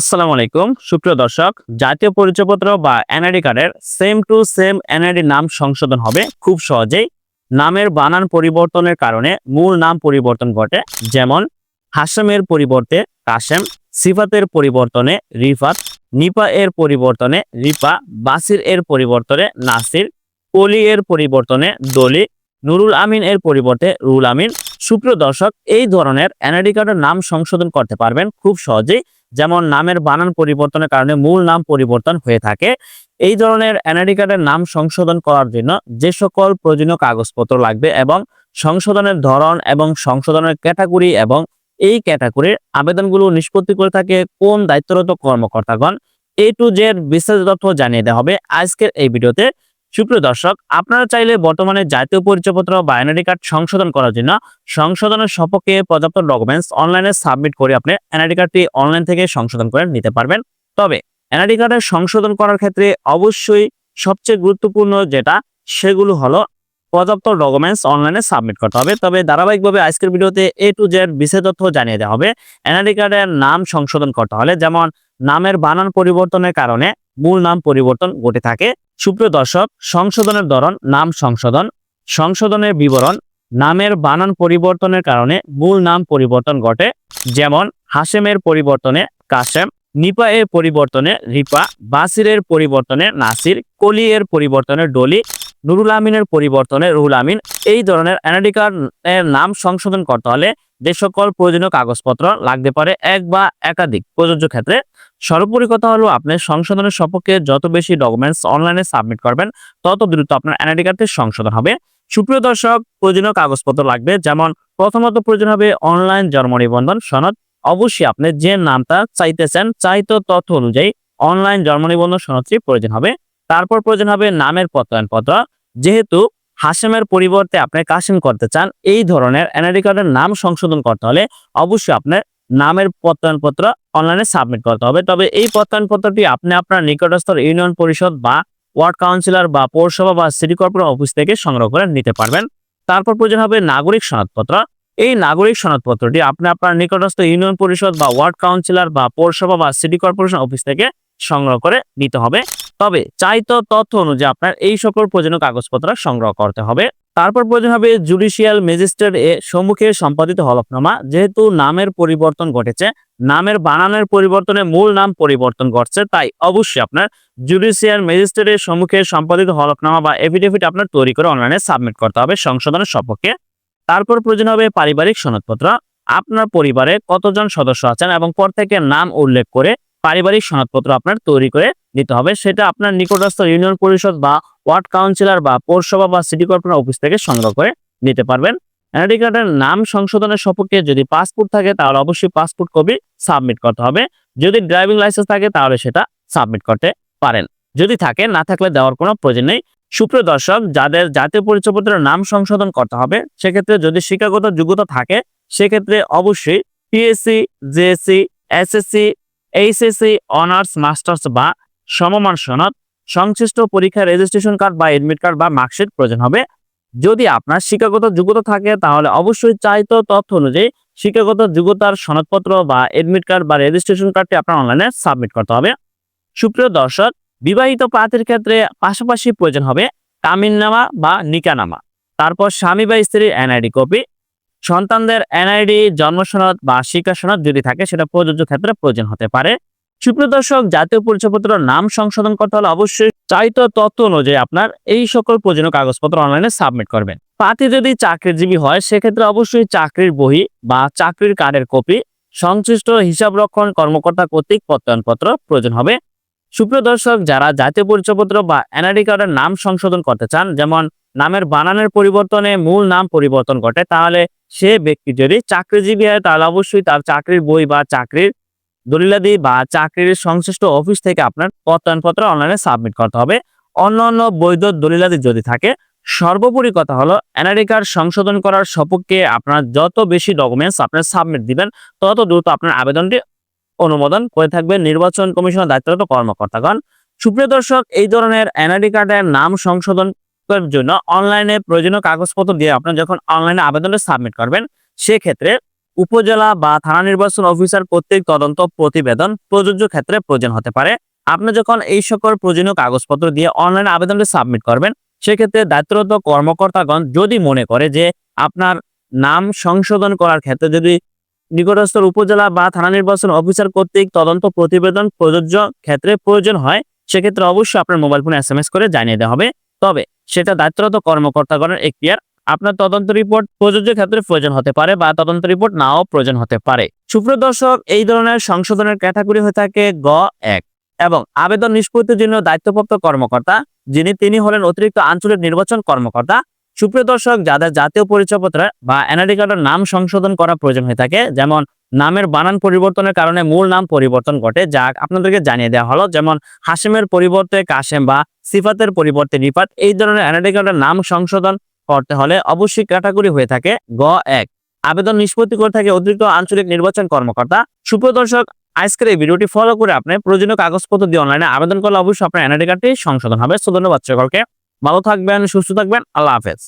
আসসালামু আলাইকুম। সুপ্রিয় দর্শক, জাতীয় পরিচয়পত্র বা এনআইডি কার্ডের সেম টু সেম এনআইডি নাম সংশোধন হবে খুব সহজেই। নামের বানান পরিবর্তনের কারণে মূল নাম পরিবর্তন ঘটে, যেমন হাসেমের পরিবর্তে কাশেম সিফাতের পরিবর্তনে রিফাত, নিপা এর পরিবর্তনে রিপা, বাসির এর পরিবর্তনে নাসির কলি এর পরিবর্তনে দলি, নুরুল আমিন এর পরিবর্তে রুল আমিন। সুপ্রিয় দর্শক, এই ধরনের এনআইডি কার্ডের নাম সংশোধন করতে পারবেন খুব সহজেই। যেমন নামের বানান পরিবর্তনের কারণে মূল নাম পরিবর্তন হয়ে থাকে। এই ধরনের এনআইডি কার্ডের নাম সংশোধন করার জন্য যে সকল প্রয়োজনীয় কাগজপত্র লাগবে এবং সংশোধনের ধরন এবং সংশোধনের ক্যাটাগরি এবং এই ক্যাটাগরির আবেদনগুলো নিষ্পত্তি করে থাকে কোন দায়িত্বরত কর্মকর্তাগণ। এ টু জেড বিস্তারিত তথ্য জানিয়ে দেওয়া হবে আজকের এই ভিডিওতে। সুপ্রিয় দর্শক, আপনারা চাইলে বর্তমানে জাতীয় পরিচয়পত্র বা এনআইডি কার্ড সংশোধন করার জন্য সংশোধনের সপক্ষে পর্যাপ্ত ডকুমেন্টস অনলাইনে সাবমিট করে আপনি এনআইডি কার্ডটি অনলাইন থেকে সংশোধন করে নিতে পারবেন। তবে এনআইডি কার্ডের সংশোধন করার ক্ষেত্রে অবশ্যই সবচেয়ে গুরুত্বপূর্ণ যেটা, সেগুলো হলো পর্যাপ্ত ডকুমেন্টস অনলাইনে সাবমিট করতে হবে। তবে ধারাবাহিকভাবে আজকের ভিডিওতে এ টু জেড বিশেষ তথ্য জানিয়ে দেওয়া হবে। এনআইডি কার্ডের নাম সংশোধন করতে হলে যেমন নামের বানান পরিবর্তনের কারণে মূল নাম পরিবর্তন ঘটে থাকে। সুপ্রিয় দর্শক, সংশোধনের ধরন নাম সংশোধন। সংশোধনের বিবরণ নামের বানান পরিবর্তনের কারণে মূল নাম পরিবর্তন ঘটে। যেমন হাসেমের পরিবর্তনে কাশেম নিপা এর পরিবর্তনে রিপা, বাসিরের পরিবর্তনে নাসির কলি এর পরিবর্তনে ডলি নুরুল আমিনের পরিবর্তনে রুহুল আমিন এই ধরনের এর নাম সংশোধন করতে হলে যে সকল প্রয়োজনীয় কাগজপত্র লাগতে পারে এক বা একাধিক প্রযোজ্য ক্ষেত্রে। সর্বোপরি কথা হলো আপনি সংশোধনের সপক্ষে যত বেশি ডকুমেন্টস অনলাইনে সাবমিট করবেন, তত দ্রুত আপনার কার্ডের সংশোধন হবে। সুপ্রিয় দর্শক, প্রয়োজনীয় কাগজপত্র লাগবে, যেমন প্রথমত প্রয়োজন হবে অনলাইন জন্ম নিবন্ধন সনদ। অবশ্যই আপনি যে নামটা চাইতেছেন, চাইতো তথ্য অনুযায়ী অনলাইন জন্ম নিবন্ধন সনদটি প্রয়োজন হবে। তারপর প্রয়োজন হবে নামের প্রত্যয়নপত্র। যেহেতু হাসেমের পরিবর্তে আপনি কাসিম করতে চান, এই ধরনের এনআইডি কার্ডের নাম সংশোধন করতে হলে অবশ্যই আপনার নামের প্রত্যয়নপত্র অনলাইনে সাবমিট করতে হবে। তবে এই প্রত্যয়নপত্রটি আপনি আপনার নিকটস্থ ইউনিয়ন পরিষদ বা ওয়ার্ড কাউন্সিলর বা পৌরসভা বা সিটি কর্পোরেশন অফিস থেকে সংগ্রহ করে নিতে পারবেন। তারপর প্রয়োজন হবে নাগরিক সনদপত্র। এই নাগরিক সনদপত্রটি আপনি আপনার নিকটস্থ ইউনিয়ন পরিষদ বা ওয়ার্ড কাউন্সিলর বা পৌরসভা বা সিটি কর্পোরেশন অফিস থেকে সংগ্রহ করে নিতে হবে। তবে চাইতো তথ্য অনুযায়ী আপনার এই সকল প্রয়োজনীয় কাগজপত্র সংগ্রহ করতে হবে। তারপর প্রয়োজন হবে জুডিশিয়াল ম্যাজিস্ট্রেট এ সম্মুখে সম্পাদিত হলফনামা। যেহেতু নামের পরিবর্তন ঘটেছে, নামের বানানের পরিবর্তনে মূল নাম পরিবর্তন ঘটছে, তাই অবশ্যই আপনার জুডিশিয়াল ম্যাজিস্ট্রেটের সম্মুখে সম্পাদিত হলফনামা বা এফিডেভিট আপনার তৈরি করে অনলাইনে সাবমিট করতে হবে সংশোধনের সপক্ষে। তারপর প্রয়োজন হবে পারিবারিক সনদপত্র। আপনার পরিবারে কতজন সদস্য আছেন এবং প্রত্যেকের নাম উল্লেখ করে পারিবারিক সনদপত্র আপনার তৈরি করে নিতে হবে। সেটা আপনার নিকটস্থ ইউনিয়ন পরিষদ বা ওয়ার্ড কাউন্সিলর বা পৌরসভা বা সিটি কর্পোরেশন অফিস থেকে সংগ্রহ করে নিতে পারবেন। এনআইডি কার্ডের নাম সংশোধনের সপক্ষে যদি পাসপোর্ট থাকে, তাহলে অবশ্যই পাসপোর্ট কপি সাবমিট করতে হবে। যদি ড্রাইভিং লাইসেন্স থাকে, তাহলে সেটা সাবমিট করতে পারেন। যদি থাকে, না থাকলে দেওয়ার কোনো প্রয়োজন নেই। সুপ্রিয় দর্শক, যাদের জাতীয় পরিচয়পত্রের নাম সংশোধন করতে হবে, সেক্ষেত্রে যদি শিক্ষাগত যোগ্যতা থাকে, সেক্ষেত্রে অবশ্যই PSC JSC SSC HSC honours masters বা সমমান সনদ, সংশ্লিষ্ট পরীক্ষার রেজিস্ট্রেশন কার্ড বা এডমিট কার্ড বা মার্কশিট প্রয়োজন হবে। যদি আপনার শিক্ষাগত যোগ্যতা থাকে, তাহলে অবশ্যই চাইতো তথ্য অনুযায়ী শিক্ষাগত যোগ্যতার সনদপত্র বা এডমিট কার্ড বা রেজিস্ট্রেশন কার্ডটি আপনার অনলাইনে সাবমিট করতে হবে। সুপ্রিয় দর্শক, বিবাহিত প্রার্থীর ক্ষেত্রে পাশাপাশি প্রয়োজন হবে তামিলনামা বা নিকানামা। তারপর স্বামী বা স্ত্রীর এনআইডি কপি সন্তানদের এনআইডি জন্ম সনদ বা শিক্ষা সনদ যদি থাকে, সেটা প্রযোজ্য ক্ষেত্রে প্রয়োজন হতে পারে। সুপ্রিয় দর্শক, জাতীয় পরিচয়পত্র নাম সংশোধন করতে হলে অবশ্যই চাইতো তথ্য অনুযায়ী আপনার এই সকল প্রয়োজনীয় কাগজপত্র অনলাইনে সাবমিট করবেন। প্রার্থী যদি চাকরিজীবী হয়, সেক্ষেত্রে অবশ্যই চাকরির বহি বা চাকরির কার্ডের কপি সংশ্লিষ্ট হিসাব রক্ষণ কর্মকর্তা কর্তৃক প্রত্যয়নপত্র প্রয়োজন হবে। সুপ্রিয় দর্শক, যারা জাতীয় পরিচয়পত্র বা এনআইডি কার্ডের নাম সংশোধন করতে চান, যেমন নামের বানানের পরিবর্তনে মূল নাম পরিবর্তন ঘটে, তাহলে সে ব্যক্তি যদি চাকরিজীবী হয়, তাহলে অবশ্যই তার চাকরির বই বা চাকরির দলিলাদি বা চাকরির সংশ্লিষ্ট অফিস থেকে আপনার প্রত্যয়নপত্র অনলাইনে সাবমিট করতে হবে। অন্য অন্য বৈধ দলিলাদি যদি থাকে, সর্বোপরি কথা হলো এনআইডি কার্ড সংশোধন করার সপক্ষে আপনার যত বেশি ডকুমেন্টস আপনার সাবমিট দিবেন, তত দ্রুত আপনার আবেদনটি অনুমোদন করে থাকবে নির্বাচন কমিশনের দায়িত্বরত কর্মকর্তাগণ। সুপ্রিয় দর্শক, এই ধরনের এনআইডি কার্ডের নাম সংশোধন করার জন্য অনলাইনে প্রয়োজনীয় কাগজপত্র দিয়ে আপনার যখন অনলাইনে আবেদনটা সাবমিট করবেন, সেক্ষেত্রে উপজেলা বা থানা নির্বাচন অফিসার কর্তৃক তদন্ত প্রতিবেদন প্রযোজ্য ক্ষেত্রে প্রয়োজন হতে পারে। আপনি যখন এই সকল প্রয়োজনীয় কাগজপত্র দিয়ে অনলাইন আবেদনটি সাবমিট করবেন, সেক্ষেত্রে দায়িত্বরত কর্মকর্তাগণ যদি মনে করে যে আপনার নাম সংশোধন করার ক্ষেত্রে যদি নিকটস্থ উপজেলা বা থানা নির্বাচন অফিসার কর্তৃক তদন্ত প্রতিবেদন প্রযোজ্য ক্ষেত্রে প্রয়োজন হয়, সেক্ষেত্রে অবশ্যই আপনার মোবাইল ফোনে এস করে জানিয়ে দেওয়া হবে। তবে সেটা দায়িত্বরত কর্মকর্তাগণের এখতিয়ার। আপনার তদন্ত রিপোর্ট প্রযোজ্য ক্ষেত্রে প্রয়োজন হতে পারে বা তদন্ত রিপোর্ট নাও প্রয়োজন হতে পারে। সুপ্রিয় দর্শক, এই ধরনের সংশোধনের ক্যাটাগরি হয়ে থাকে গ, এক এবং আবেদন নিষ্পত্তির জন্য দায়িত্বপ্রাপ্ত কর্মকর্তা, যিনি তিনি হলেন অতিরিক্ত আঞ্চলিক নির্বাচন কর্মকর্তা। সুপ্রিয় দর্শক, যাদের জাতীয় পরিচয়পত্র বা এনআইডি কার্ডের নাম সংশোধন করা প্রয়োজন হয়ে থাকে, যেমন নামের বানান পরিবর্তনের কারণে মূল নাম পরিবর্তন ঘটে, যা আপনাদেরকে জানিয়ে দেওয়া হলো। যেমন হাসিমের পরিবর্তে কাশেম বা সিফাতের পরিবর্তে রিফাত, এই ধরনের কার্ডের নাম সংশোধন করতে হলে অবশ্যই ক্যাটাগরি হয়ে থাকে গ এক। আবেদন নিষ্পত্তি করে থাকে অতিরিক্ত আঞ্চলিক নির্বাচন কর্মকর্তা। সুপ্রিয় দর্শক, আজকের এই ভিডিওটি ফলো করে আপনি প্রয়োজনীয় কাগজপত্র দিয়ে অনলাইনে আবেদন করলে অবশ্যই আপনার এনআইডি কার্ডটি সংশোধন হবে। সো ধন্যবাদ সকলকে। ভালো থাকবেন, সুস্থ থাকবেন। আল্লাহ হাফেজ।